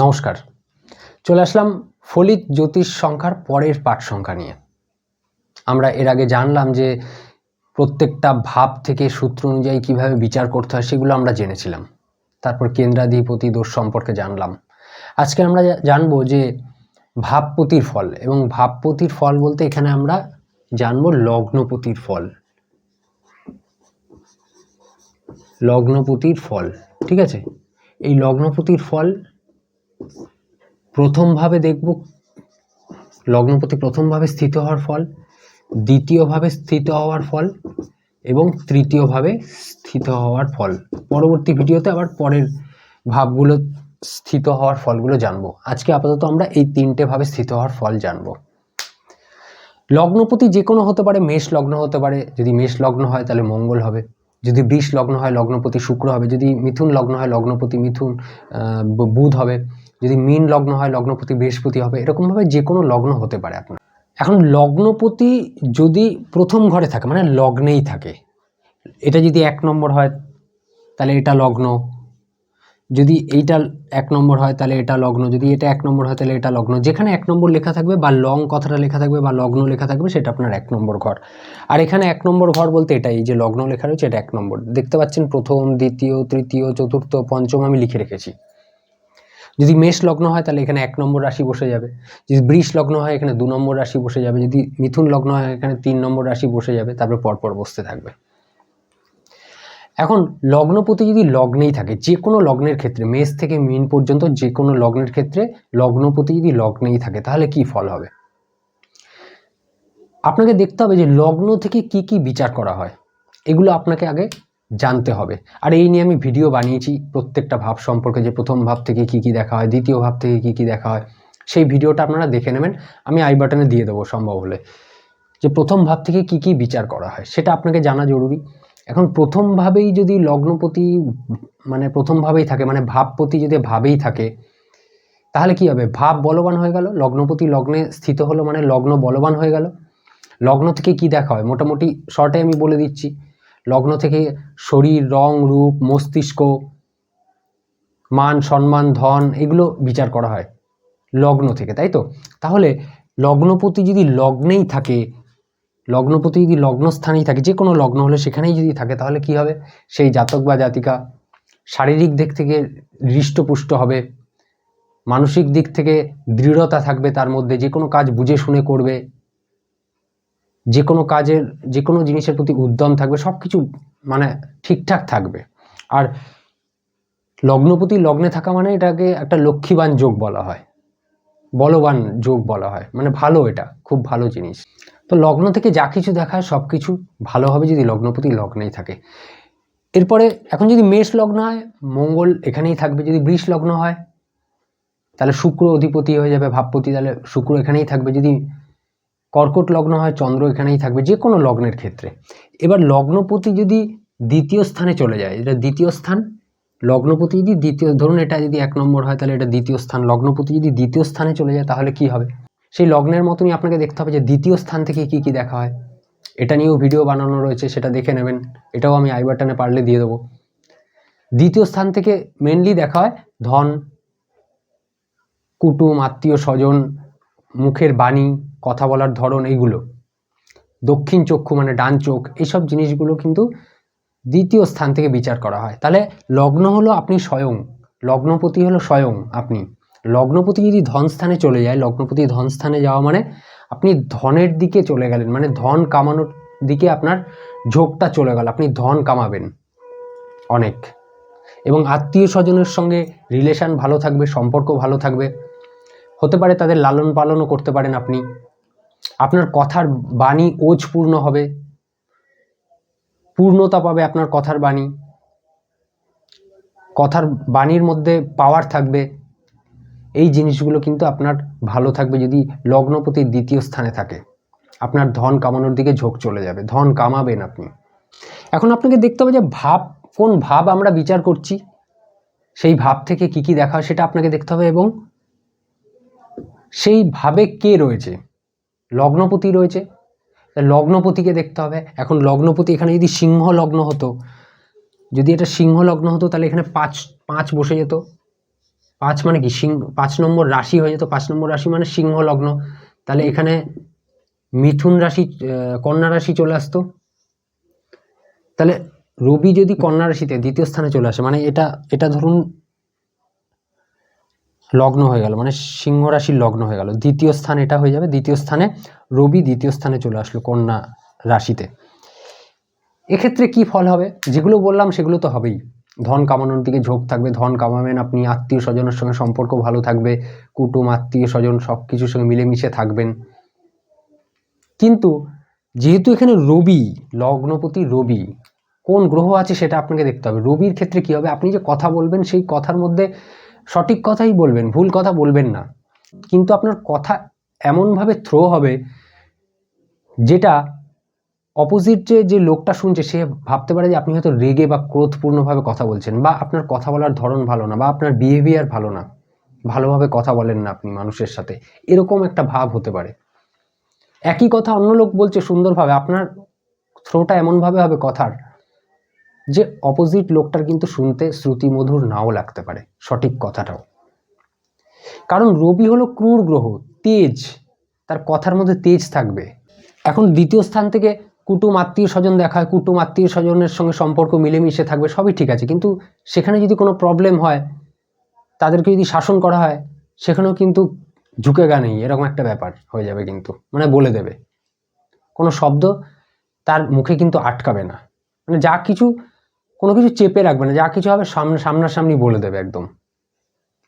নমস্কার। চলে আসলাম ফলিত জ্যোতিষ সংখ্যার পরের পাঠ সংখ্যা নিয়ে। আমরা এর আগে জানলাম যে প্রত্যেকটা ভাব থেকে সূত্র অনুযায়ী কীভাবে বিচার করতে হয় সেগুলো আমরা জেনেছিলাম। তারপর কেন্দ্রাধিপতি দোষ সম্পর্কে জানলাম। আজকে আমরা জানব যে ভাবপতির ফল এবং ভাবপতির ফল বলতে এখানে আমরা জানব লগ্নপতির ফল। লগ্নপতির ফল, ঠিক আছে? এই লগ্নপতির ফল প্রথমভাবে দেখব, লগ্নপতি প্রথমভাবে স্থিত হওয়ার ফল, দ্বিতীয়ভাবে স্থিত হওয়ার ফল এবং তৃতীয়ভাবে স্থিত হওয়ার ফল। পরবর্তী ভিডিওতে আবার পরের ভাবগুলো স্থিত হওয়ার ফলগুলো জানব। আজকে আপাতত আমরা এই তিনটে ভাবে স্থিত হওয়ার ফল জানব। লগ্নপতি যে কোনো হতে পারে, মেষ লগ্ন হতে পারে, যদি মেষ লগ্ন হয় তাহলে মঙ্গল হবে। যদি বৃষ লগ্ন হয়, লগ্নপতি শুক্র হবে। যদি মিথুন লগ্ন হয়, লগ্নপতি মিথুন বুধ হবে। যদি মীন লগ্ন হয়, লগ্নপতি বৃহস্পতি হবে, এরকমভাবে যে কোনো লগ্ন হতে পারে আপনার। এখন লগ্নপতি যদি প্রথম ঘরে থাকে মানে লগ্নেই থাকে, এটা যদি এক নম্বর হয়, তাহলে এটা লগ্ন। যদি এইটা এক নম্বর হয়, তাহলে এটা লগ্ন। যদি এটা এক নম্বর হয়, তাহলে এটা লগ্ন। যেখানে এক নম্বর লেখা থাকবে বা লং কথাটা লেখা থাকবে বা লগ্ন লেখা থাকবে, সেটা আপনার এক নম্বর ঘর। আর এখানে এক নম্বর ঘর বলতে এটাই, যে লগ্ন লেখা রয়েছে, এটা এক নম্বর। দেখতে পাচ্ছেন, প্রথম, দ্বিতীয়, তৃতীয়, চতুর্থ, পঞ্চম আমি লিখে রেখেছি। যদি মেষ লগ্ন হয়, তাহলে এখানে এক নম্বর রাশি বসে যাবে। যদি বৃষ লগ্ন হয়, এখানে দু নম্বর রাশি বসে যাবে। যদি মিথুন লগ্ন হয়, এখানে তিন নম্বর রাশি বসে যাবে। তারপরে পরপর বসতে থাকবে। এখন, লগ্নপতি যদি লগ্নেই থাকে, যে কোনো লগ্নের ক্ষেত্রে, মেষ থেকে মিন পর্যন্ত যে কোনো লগ্নের ক্ষেত্রে লগ্নপতি যদি লগ্নেই থাকে, তাহলে কি ফল হবে? আপনাকে দেখতে হবে যে লগ্ন থেকে কি কি বিচার করা হয়। এগুলো আপনাকে আগে জানতে হবে। আর এই নিয়ে আমি ভিডিও বানিয়েছি প্রত্যেকটা ভাব সম্পর্কে, যে প্রথম ভাব থেকে কি কি দেখা হয়, দ্বিতীয় ভাব থেকে কি কি দেখা হয়, সেই ভিডিওটা আপনারা দেখে নেবেন। আমি আই বাটনে দিয়ে দেবো সম্ভব হলে। যে প্রথম ভাব থেকে কি কি বিচার করা হয়, সেটা আপনাকে জানা জরুরি। এখন প্রথমভাবেই যদি লগ্নপতি মানে প্রথমভাবেই থাকে মানে ভাবপতি যদি ভাবেই থাকে, তাহলে কি হবে? ভাব বলবান হয়ে গেল, লগ্নপতি লগ্নে স্থিত হলো মানে লগ্ন বলবান হয়ে গেল। লগ্ন থেকে কি দেখা হয়? মোটামুটি শর্টে আমি বলে দিচ্ছি। লগ্ন থেকে শরীর, রং, রূপ, মস্তিষ্ক, মান, সম্মান, ধন এগুলো বিচার করা হয় লগ্ন থেকে, তাই তো? তাহলে লগ্নপতি যদি লগ্নেই থাকে, লগ্নপতি যদি লগ্নস্থানেই থাকে, যে কোনো লগ্ন হলে সেখানেই যদি থাকে, তাহলে কি হবে? সেই জাতক বা জাতিকা শারীরিক দিক থেকে হৃষ্টপুষ্ট হবে, মানসিক দিক থেকে দৃঢ়তা থাকবে তার মধ্যে, যে কোনো কাজ বুঝে শুনে করবে যে কোনো কাজের যে কোনো জিনিসের প্রতি উদ্যম থাকবে সব কিছু মানে ঠিকঠাক থাকবে। আর লগ্নপতি লগ্নে থাকা মানে এটাকে একটা লক্ষ্মীবান যোগ বলা হয়। বলবান যোগ বলা হয়। মানে ভালো এটা, খুব ভালো জিনিস। তো লগ্ন থেকে যা কিছু দেখায় সব কিছু ভালো হবে যদি লগ্নপতি লগ্নেই থাকে। এরপরে এখন যদি মেষ লগ্ন হয়, মঙ্গল এখানেই থাকবে। যদি বৃষ লগ্ন হয়, তাহলে শুক্র অধিপতি হয়ে যাবে, ভাবপতি, তাহলে শুক্র এখানেই থাকবে। যদি কর্কট লগ্ন হয়, চন্দ্র এখানেই থাকবে যে কোনো লগ্নের ক্ষেত্রে। এবার লগ্নপতি যদি দ্বিতীয় স্থানে চলে যায়, এটা দ্বিতীয় স্থান, লগ্নপতি যদি দ্বিতীয়, ধরুন এটা যদি এক নম্বর হয়, তাহলে এটা দ্বিতীয় স্থান, লগ্নপতি যদি দ্বিতীয় স্থানে চলে যায়, তাহলে কি হবে? সেই লগ্নের মতনই আপনাকে দেখতে হবে যে দ্বিতীয় স্থান থেকে কি কি দেখা হয়। এটা নিয়েও ভিডিও বানানো রয়েছে, সেটা দেখে নেবেন। এটাও আমি আই বাটনে পারলে দিয়ে দেবো। দ্বিতীয় স্থান থেকে মেনলি দেখা হয়, ধন, কুটুম আত্মীয় স্বজন মুখের বাণী কথা বলার ধরন এইগুলো। দক্ষিণ চক্ষু মানে ডান চোখ, এইসব জিনিসগুলো কিন্তু দ্বিতীয় স্থান থেকে বিচার করা হয়। তাহলে লগ্ন হলো আপনি স্বয়ং, লগ্নপতি হলো স্বয়ং আপনি। লগ্নপতি যদি ধন স্থানে চলে যায়, লগ্নপতি ধন স্থানে যাওয়া মানে আপনি ধনের দিকে চলে গেলেন মানে ধন কামানোর দিকে আপনার ঝোঁকটা চলে গেল, আপনি ধন কামাবেন অনেক। এবং আত্মীয় স্বজনের সঙ্গে রিলেশান ভালো থাকবে, সম্পর্ক ভালো থাকবে। হতে পারে তাদের লালন পালনও করতে পারেন আপনি। আপনার কথার বাণী ওজপূর্ণ হবে। পূর্ণতা পাবে আপনার কথার বাণী। কথার বাণীর মধ্যে পাওয়ার থাকবে। এই জিনিসগুলো কিন্তু আপনার ভালো থাকবে যদি লগ্নপতি দ্বিতীয় স্থানে থাকে। আপনার ধন কামানোর দিকে ঝোঁক চলে যাবে। ধন কামাবেন আপনি। এখন আপনাকে দেখতে হবে যে ভাব, কোন ভাব আমরা বিচার করছি? সেই ভাব থেকে কি কি দেখা সেটা আপনাকে দেখতে হবে এবং সেই ভাবে কে রয়েছে? লগ্নপতি রয়েছে। লগ্নপতিকে দেখতে হবে। এখন লগ্নপতি, এখানে যদি সিংহ লগ্ন হতো, যদি এটা সিংহ লগ্ন হতো, তাহলে এখানে পাঁচ পাঁচ বসে যেত। পাঁচ মানে কি? সিংহ পাঁচ নম্বর রাশি হয়ে যেত। পাঁচ নম্বর রাশি মানে সিংহ লগ্ন। তাহলে এখানে মিথুন রাশি কন্যা রাশি চলে আসতো। তাহলে রবি যদি কন্যা রাশিতে, দ্বিতীয় স্থানে চলে আসে মানে এটা এটা ধরুন লগ্ন হয়ে গেল মানে সিংহ রাশির লগ্ন হয়ে গেল। দ্বিতীয় স্থান এটা হয়ে যাবে। দ্বিতীয় স্থানে রবি, দ্বিতীয় স্থানে চলে আসলো কন্যা রাশিতে। এক্ষেত্রে কি ফল হবে? যেগুলো বললাম সেগুলো তো হবেই। ধন কামানোর দিকে ঝোঁক থাকবে, ধন কামাবেন আপনি আত্মীয় স্বজনের সঙ্গে সম্পর্ক ভালো থাকবে, কুটুম আত্মীয় স্বজন সব কিছুর সঙ্গে মিলেমিশে থাকবেন। কিন্তু যেহেতু এখানে রবি, লগ্নপতি রবি, কোন গ্রহ আছে সেটা আপনাকে দেখতে হবে। রবির ক্ষেত্রে কি হবে? আপনি যে কথা বলবেন সেই কথার মধ্যে সঠিক কথাই বলবেন, ভুল কথা বলবেন না। কিন্তু আপনার কথা এমনভাবে থ্রো হবে যেটা অপোজিট যে যে লোকটা শুনছে, সে ভাবতে পারে যে আপনি হয়তো রেগে বা ক্রোধপূর্ণভাবে কথা বলছেন বা আপনার কথা বলার ধরন ভালো না বা আপনার বিহেভিয়ার ভালো না। ভালোভাবে কথা বলেন না আপনি মানুষের সাথে। এরকম একটা ভাব হতে পারে। একই কথা অন্য লোক বলছে সুন্দরভাবে, আপনার থ্রোটা এমনভাবে হবে কথার যে অপোজিট লোকটার কিন্তু শুনতে শ্রুতিমধুর নাও লাগতে পারে, সঠিক কথাটাও। কারণ রবি হলো ক্রূর গ্রহ, তেজ, তার কথার মধ্যে তেজ থাকবে। এখন দ্বিতীয় স্থান থেকে কুটুম আত্মীয় স্বজন দেখা হয়, কুটুম আত্মীয় স্বজনের সঙ্গে সম্পর্ক মিলেমিশে থাকবে, সবই ঠিক আছে। কিন্তু সেখানে যদি কোনো প্রবলেম হয়, তাদেরকে যদি শাসন করা হয়, সেখানেও কিন্তু ঝুঁকে গা নেই, এরকম একটা ব্যাপার হয়ে যাবে কিন্তু মানে বলে দেবে। কোনো শব্দ তার মুখে কিন্তু আটকাবে না। মানে যা কিছু কোনো কিছু চেপে রাখবে না, যা কিছু হবে সামনে, সামনাসামনি বলে দেবে একদম।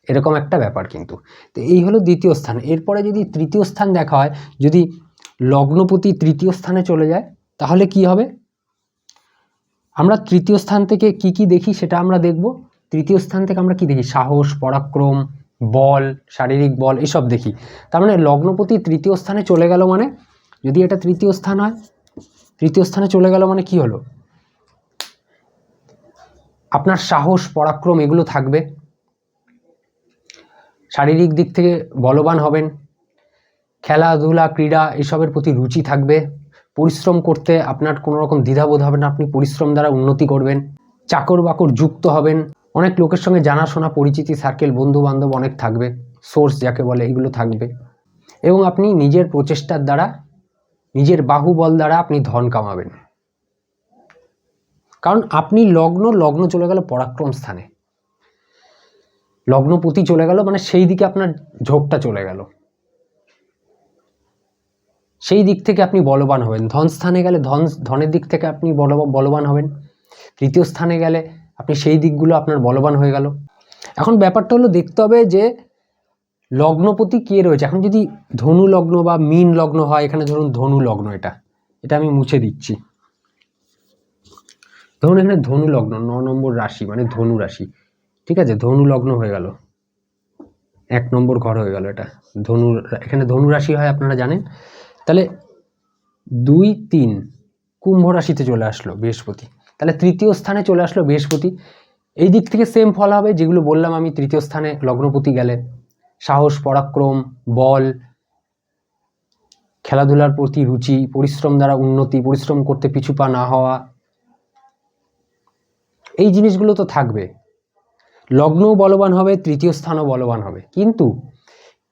এরকম একটা ব্যাপার কিন্তু। তো এই হলো দ্বিতীয় স্থান। এরপরে যদি তৃতীয় স্থান দেখা হয়, যদি লগ্নপতি তৃতীয় স্থানে চলে যায়, তাহলে কি হবে? আমরা তৃতীয় স্থান থেকে কি কি দেখি সেটা আমরা দেখব। তৃতীয় স্থান থেকে আমরা কি দেখি? সাহস, পরাক্রম, বল, শারীরিক বল, এসব দেখি। তার মানে লগ্নপতি তৃতীয় স্থানে চলে গেল মানে যদি এটা তৃতীয় স্থান হয়, তৃতীয় স্থানে চলে গেল মানে কি হলো? আপনার সাহস, পরাক্রম এগুলো থাকবে। শারীরিক দিক থেকে বলবান হবেন। খেলাধুলা, ক্রীড়া এসবের প্রতি রুচি থাকবে। পরিশ্রম করতে আপনার কোনো রকম দ্বিধাবোধ হবে না। আপনি পরিশ্রম দ্বারা উন্নতি করবেন। চাকর বাকর যুক্ত হবেন। অনেক লোকের সঙ্গে জানাশোনা, পরিচিতি সার্কেল বন্ধু বান্ধব অনেক থাকবে। সোর্স যাকে বলে এগুলো থাকবে। এবং আপনি নিজের প্রচেষ্টার দ্বারা, নিজের বাহুবল দ্বারা আপনি ধন কামাবেন। কারণ আপনি লগ্ন লগ্ন চলে গেল পরাক্রম স্থানে। লগ্নপতি চলে গেল মানে সেই দিকে আপনার ঝোঁকটা চলে গেল। সেই দিক থেকে আপনি বলবান হবেন। ধন স্থানে গেলে ধন, ধনের দিক থেকে আপনি বল বলবান হবেন। তৃতীয় স্থানে গেলে আপনি সেই দিকগুলো আপনার বলবান হয়ে গেল। এখন ব্যাপারটা হলো দেখতে হবে যে লগ্নপতি কে রয়েছে। এখন যদি ধনু লগ্ন বা মীন লগ্ন হয়, এখানে ধরুন ধনু লগ্ন এটা। এটা আমি মুছে দিচ্ছি। ধরুন এখানে ধনু লগ্ন, ন নম্বর রাশি মানে ধনু রাশি, ঠিক আছে? ধনু লগ্ন হয়ে গেল। এক নম্বর ঘর হয়ে গেল এটা। ধনু, এখানে ধনু রাশি হয়, আপনারা জানেন। তাহলে দুই তিন, কুম্ভ রাশিতে চলে আসলো বৃহস্পতি। তাহলে তৃতীয় স্থানে চলে আসলো বৃহস্পতি। এই দিক থেকে সেম ফল হবে, যেগুলো বললাম আমি, তৃতীয় স্থানে লগ্নপতি গেলে সাহস, পরাক্রম, বল, খেলাধুলার প্রতি রুচি, পরিশ্রম দ্বারা উন্নতি, পরিশ্রম করতে পিছু পা না হওয়া এই জিনিসগুলো তো থাকবে। লগ্নও বলবান হবে, তৃতীয় স্থানও বলবান হবে। কিন্তু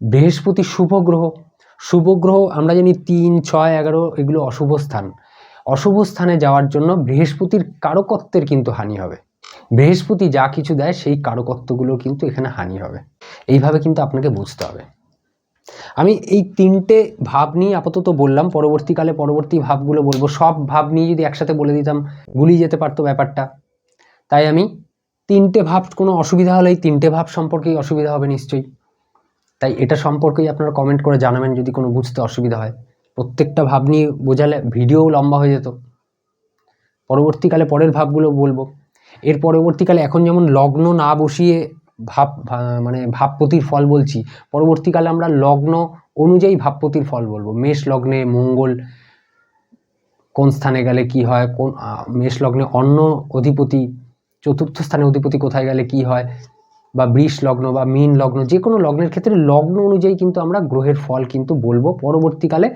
বৃহস্পতি শুভ গ্রহ শুভ গ্রহ আমরা জানি তিন, ছয়, এগারো, এগুলো অশুভ স্থান। অশুভ স্থানে যাওয়ার জন্য বৃহস্পতির কারকত্বের কিন্তু হানি হবে। বৃহস্পতি যা কিছু দেয় সেই কারকত্বগুলো কিন্তু এখানে হানি হবে। এইভাবে কিন্তু আপনাকে বুঝতে হবে। আমি এই তিনটে ভাব নিয়ে আপাতত বললাম, পরবর্তীকালে পরবর্তী ভাবগুলো বলব। সব ভাব নিয়ে যদি একসাথে বলে দিতাম, গুলিয়ে যেতে পারতো ব্যাপারটা। তাই আমি তিনটে ভাব, কোনো অসুবিধা হলে এই তিনটে ভাব সম্পর্কেই অসুবিধা হবে নিশ্চয়ই। তাই এটা সম্পর্কেই আপনারা কমেন্ট করে জানাবেন যদি কোনো বুঝতে অসুবিধা হয়। প্রত্যেকটা ভাব নিয়ে বোঝালে ভিডিও লম্বা হয়ে যেত। পরবর্তীকালে পরের ভাবগুলো বলব। এর পরবর্তীকালে এখন যেমন লগ্ন না বসিয়ে ভাব মানে ভাবপতির ফল বলছি, পরবর্তীকালে আমরা লগ্ন অনুযায়ী ভাবপতির ফল বলব। মেষ লগ্নে মঙ্গল কোন স্থানে গেলে কি হয়, কোন মেষ লগ্নে অন্য অধিপতি চতুর্থ স্থানে অধিপতি কোথায় গেলে কি হয়? বা বৃষ লগ্ন বা মীন লগ্ন, যে কোনো লগ্নের ক্ষেত্রে লগ্ন অনুযায়ী কিন্তু আমরা গ্রহের ফল কিন্তু বলব। পরবর্তীকালে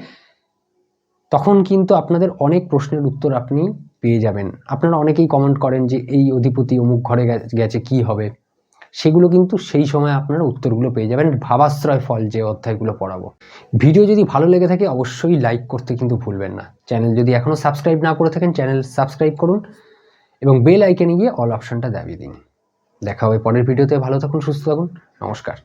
তখন কিন্তু আপনাদের অনেক প্রশ্নের উত্তর আপনি পেয়ে যাবেন। আপনারা অনেকেই কমেন্ট করেন যে এই অধিপতি অমুক ঘরে গেছে, কি হবে? সেগুলো কিন্তু সেই সময় আপনারা উত্তরগুলো পেয়ে যাবেন। ভাবাশ্রয় ফল যে অধ্যায়গুলো পড়াবো। ভিডিও যদি ভালো লেগে থাকে অবশ্যই লাইক করতে কিন্তু ভুলবেন না। চ্যানেল যদি এখনও সাবস্ক্রাইব না করে থাকেন, চ্যানেল সাবস্ক্রাইব করুন। এবং বেল আইকনে গিয়ে অল অপশনটা দাবিয়ে দিন। দেখা হবে পরের ভিডিওতে ভালো থাকুন, সুস্থ থাকুন। নমস্কার।